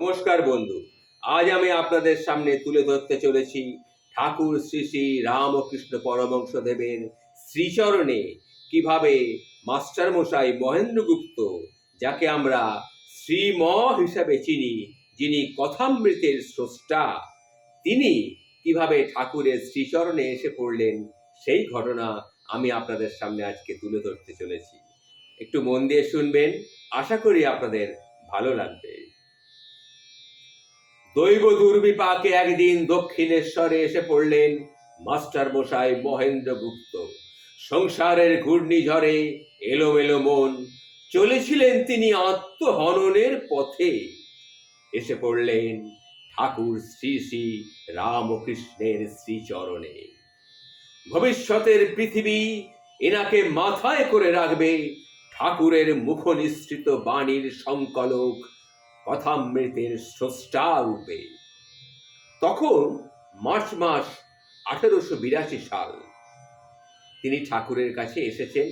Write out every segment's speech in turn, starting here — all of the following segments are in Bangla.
নমস্কার বন্ধু। আজ আমি আপনাদের সামনে তুলে ধরতে চলেছি ঠাকুর শ্রী শ্রী রামকৃষ্ণ পরমংশদেবের শ্রীচরণে কীভাবে মাস্টার মশাই মহেন্দ্রগুপ্ত যাকে আমরা শ্রীম হিসাবে চিনি, যিনি কথামৃতের স্রষ্টা, তিনি কীভাবে ঠাকুরের শ্রীচরণে এসে পড়লেন, সেই ঘটনা আমি আপনাদের সামনে আজকে তুলে ধরতে চলেছি। একটু মন দিয়ে শুনবেন, আশা করি আপনাদের ভালো লাগবে। দৈব দুর্বিপাকে একদিন দক্ষিণেশ্বরে এসে পড়লেন মাস্টার মশাই মহেন্দ্র গুপ্ত। সংসারের ঘূর্ণিঝড়ে এলোমেলো মন, চলেছিলেন তিনি আত্মহননের পথে। এসে পড়লেন ঠাকুর শ্রী শ্রী রামকৃষ্ণের শ্রীচরণে। ভবিষ্যতের পৃথিবী এনাকে মাথায় করে রাখবে ঠাকুরের মুখনিসৃত বাণীর সংকলক কথামৃতের স্রষ্টা রূপে। তখন মার্চ মাস আঠেরোশো বিরাশি সাল তিনি ঠাকুরের কাছে এসেছেন।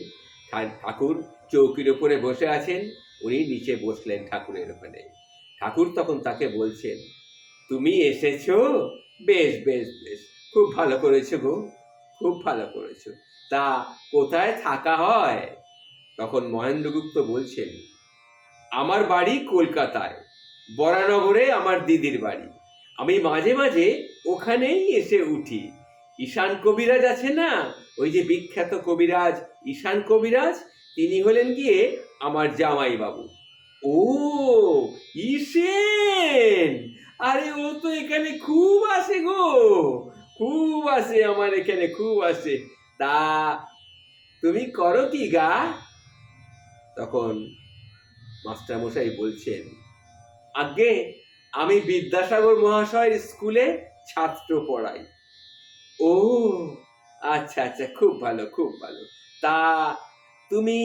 ঠাকুর চৌকির উপরে বসে আছেন। উনি নিচে বসলেন ঠাকুরের ওখানে। ঠাকুর তখন তাকে বলছেন, তুমি এসেছ? বেশ বেশ বেশ। খুব ভালো করেছ গো, খুব ভালো করেছ। তা কোথায় থাকা হয়? তখন মহেন্দ্রগুপ্ত বলছেন, আমার বাড়ি কলকাতায়। বরানগরে আমার দিদির বাড়ি। আমি মাঝে মাঝে ওখানেই এসে উঠি। ঈশান কবিরাজ আছে না? ওই যে বিখ্যাত কবিরাজ ঈশান কবিরাজ, তিনি হলেন গিয়ে আমার জামাই বাবু ও, ঈশেন! আরে ও তো এখানে খুব আসে গো। খুব আসে আমার এখানে, খুব আসে। তা তুমি করো কি গা? তখন মাস্টারমশাই বলছেন আগে আমি বিদ্যাসাগর মহাশয়ের স্কুলে ছাত্র পড়াই। ও আচ্ছা আচ্ছা খুব ভালো খুব ভালো। তা তুমি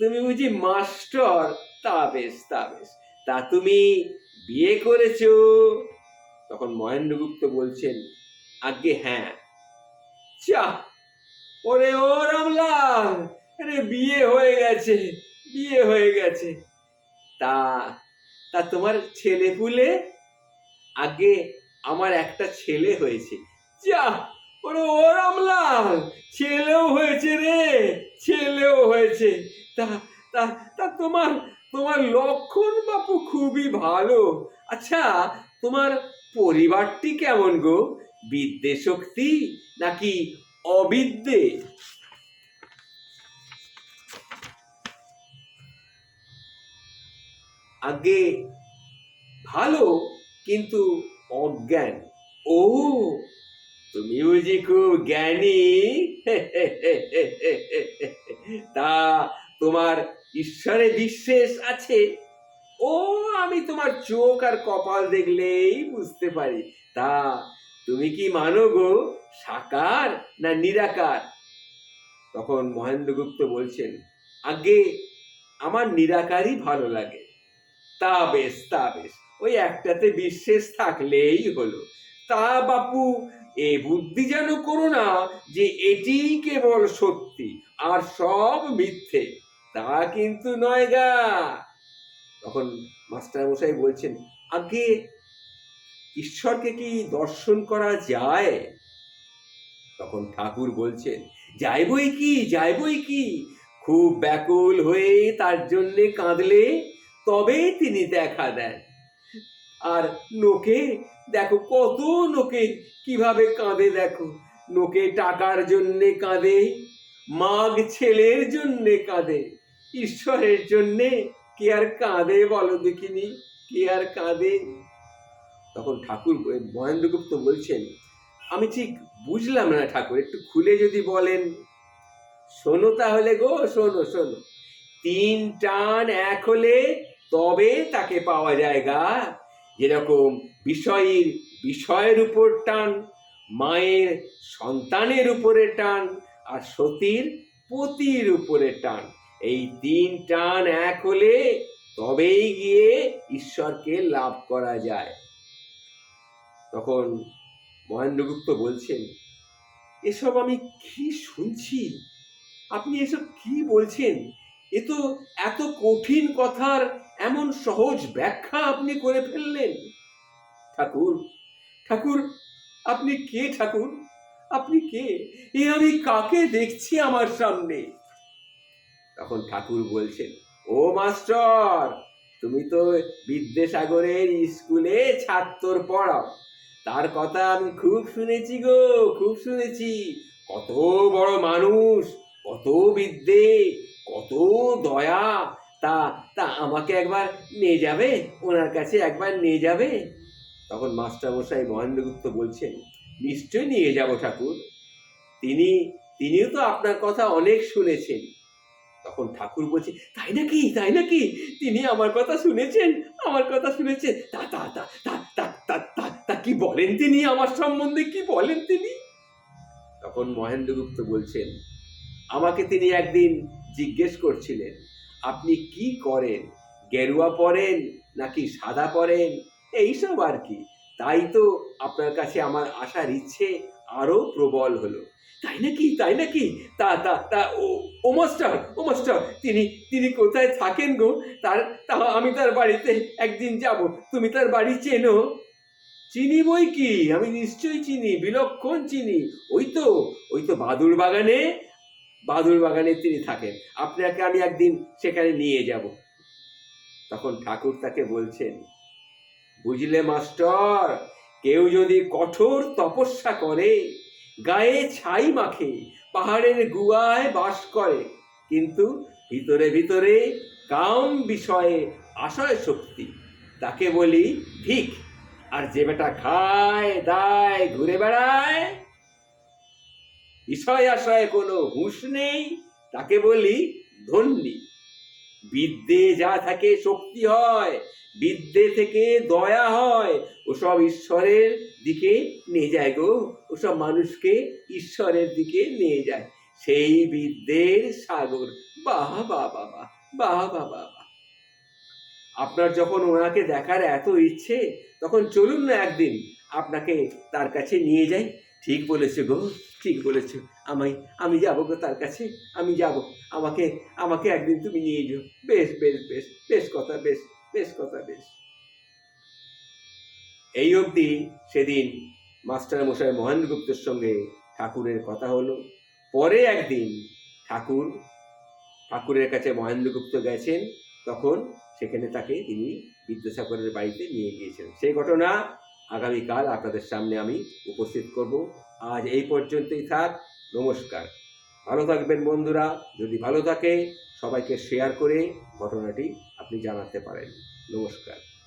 তুমি বুঝি মাস্টার? তা বেশ তা বেশ। তা তুমি বিয়ে করেছ? তখন মহেন্দ্রগুপ্ত বলছেন আগে হ্যাঁ। চা ওরে ও রামলাল, আরে বিয়ে হয়ে গেছে, বিয়ে হয়ে গেছে। তা তা তোমার ছেলে পুলে আগে আমার একটা ছেলে হয়েছে। যা, ওরে ও রামলাল ছেলেও হয়েছে রে, ছেলেও হয়েছে। তা তা তা তোমার তোমার লক্ষণ বাপু খুবই ভালো। আচ্ছা তোমার পরিবারটি কেমন গো? বিদ্যে শক্তি নাকি অবিদ্যে আগে ভালো, কিন্তু অজ্ঞান। ও তুমি বুঝি খুব জ্ঞানী। তা তোমার ঈশ্বরে বিশ্বাস আছে? ও, আমি তোমার চোখ আর কপাল দেখলেই বুঝতে পারি। তা তুমি কি মানো গো, সাকার না নিরাকার? তখন মহেন্দ্রগুপ্ত বলছেন, আগে আমার নিরাকারই ভালো লাগে। তা বেশ তা বেশ। ওই একটাতে বিশ্বাস থাকলেই হলো। তা বাপু, এ বুদ্ধি যেন করো না যে এটিই কেবল সত্যি আর সব মিথ্যে। তা কিন্তু নয় গা। তখন মাস্টার মশাই বলছেন, আগে ঈশ্বরকে কি দর্শন করা যায়? তখন ঠাকুর বলছেন, যাইবই কি যাইবই কি। খুব ব্যাকুল হয়ে তার জন্যে কাঁদলে তবে তিনি দেখা দেন। আর নোকে দেখো কত নোকে কীভাবে কাঁদে দেখো। নোকে টাকার জন্যে কাঁদে, মাগ ছেলের জন্যে কাঁদে। ঈশ্বরের জন্যে কে আর কাঁদে বলো দেখিনি? কে আর কাঁদে? তখন ঠাকুর মহেন্দ্রগুপ্ত বলছেন, আমি ঠিক বুঝলাম না ঠাকুর, একটু খুলে যদি বলেন। শোনো তাহলে গো, শোনো শোনো। তিন টান এক হলে তবে তাকে পাওয়া যায় গা যেরকম বিষয়ের বিষয়ের উপর টান, মায়ের সন্তানের উপরে টান আর সতীর পতির উপরে টান। এই তিন টান এক হলে তবেই গিয়ে ঈশ্বরকে লাভ করা যায়। তখন মহেন্দ্রগুপ্ত বলছেন, এসব আমি কি শুনছি? আপনি এসব কি বলছেন? এ তো এত কঠিন কথার এমন সহজ ব্যাখ্যা আপনি করে ফেললেন। ঠাকুর ঠাকুর, আপনি কে ঠাকুর? আপনি কে? এ আমি কাকে দেখছি আমার সামনে? তখন ঠাকুর বলছেন, ও মাস্টার, তুমি তো বিদ্যাসাগরের স্কুলে ছাত্র পড়াও। তার কথা আমি খুব শুনেছি গো, খুব শুনেছি। কত বড় মানুষ, কত বিদ্যে, কত দয়া তা তা আমাকে একবার নিয়ে যাবে? ওনার কাছে একবার নিয়ে যাবে? তখন মাস্টার মশাই মহেন্দ্রগুপ্ত বলছেন, নিশ্চয় নিয়ে যাব ঠাকুর। তিনি, তিনিও তো আপনার কথা অনেক শুনেছেন। তখন ঠাকুর বলছে, তাই নাকি তাই নাকি? তিনি আমার কথা শুনেছেন, আমার কথা শুনেছেন। তা তা তা তা তা তা তা তা কি বলেন তিনি? আমার সম্বন্ধে কি বলেন তিনি? তখন মহেন্দ্রগুপ্ত বলছেন, আমাকে তিনি একদিন জিজ্ঞেস করছিলেন আপনি কি করেন? গেরুয়া পরেন নাকি সাদা পরেন? এইসব আর কি। তাই তো আপনার কাছে আমার আসার ইচ্ছে আরও প্রবল হলো। তাই নাকি? তাই নাকি? তা তা তা, ও মাস্টার ও মাস্টার, তিনি তিনি কোথায় থাকেন গো? তার, তা আমি তার বাড়িতে একদিন যাব। তুমি তার বাড়ি চেনো? চিনি বই কি? আমি নিশ্চয়ই চিনি, বিলক্ষণ চিনি। ওই তো ওই তো বাদুর বাগানে বাদুর বাগানে তিনি থাকেন। আপনাকে আমি একদিন সেখানে নিয়ে যাব। তখন ঠাকুর তাকে বলছেন, বুঝলে মাস্টার, কেউ যদি কঠোর তপস্যা করে, গায়ে ছাই মাখে, পাহাড়ের গুয়ায় বাস করে, কিন্তু ভিতরে ভিতরে কাম বিষয়ে আশয় শক্তি, তাকে বলি ভিক। আর যে বেটা খায়, দায়, ঘুরে বেড়ায় বিষয় আশয় কোনো হুঁশ নেই, তাকে বলি ধন্যী। বিদ্যে যা থাকে শক্তি হয়, বিদ্যে থেকে দয়া হয়, ওসব ঈশ্বরের দিকে নিয়ে যায় গো, ওসব মানুষকে ঈশ্বরের দিকে নিয়ে যায়। সেই বিদ্যের সাগর, বাহ বা বাবা বাহ বা বাবা আপনার যখন ওনাকে দেখার এত ইচ্ছে, তখন চলুন না একদিন আপনাকে তার কাছে নিয়ে যাই। ঠিক বলেছ গো, ঠিক বলেছ। আমি আমি যাব গো তার কাছে, আমি যাব। আমাকে আমাকে একদিন তুমি নিয়ে যাও। বেশ বেশ বেশ বেশ কথা, বেশ বেশ কথা, বেশ। এই অবধি সেদিন মাস্টার মশাই মহেন্দ্রগুপ্তের সঙ্গে ঠাকুরের কথা হলো। পরে একদিন ঠাকুর, ঠাকুরের কাছে মহেন্দ্রগুপ্ত গেছেন। তখন সেখানে তাকে তিনি বিদ্যাসাগরের বাড়িতে নিয়ে গিয়েছেন। সেই ঘটনা আগামীকাল আপনাদের সামনে আমি উপস্থিত করব। আজ এই পর্যন্তই থাক, নমস্কার। ভালো থাকবেন বন্ধুরা। যদি ভালো থাকে, সবাইকে শেয়ার করে ঘটনাটি আপনি জানাতে পারেন। নমস্কার।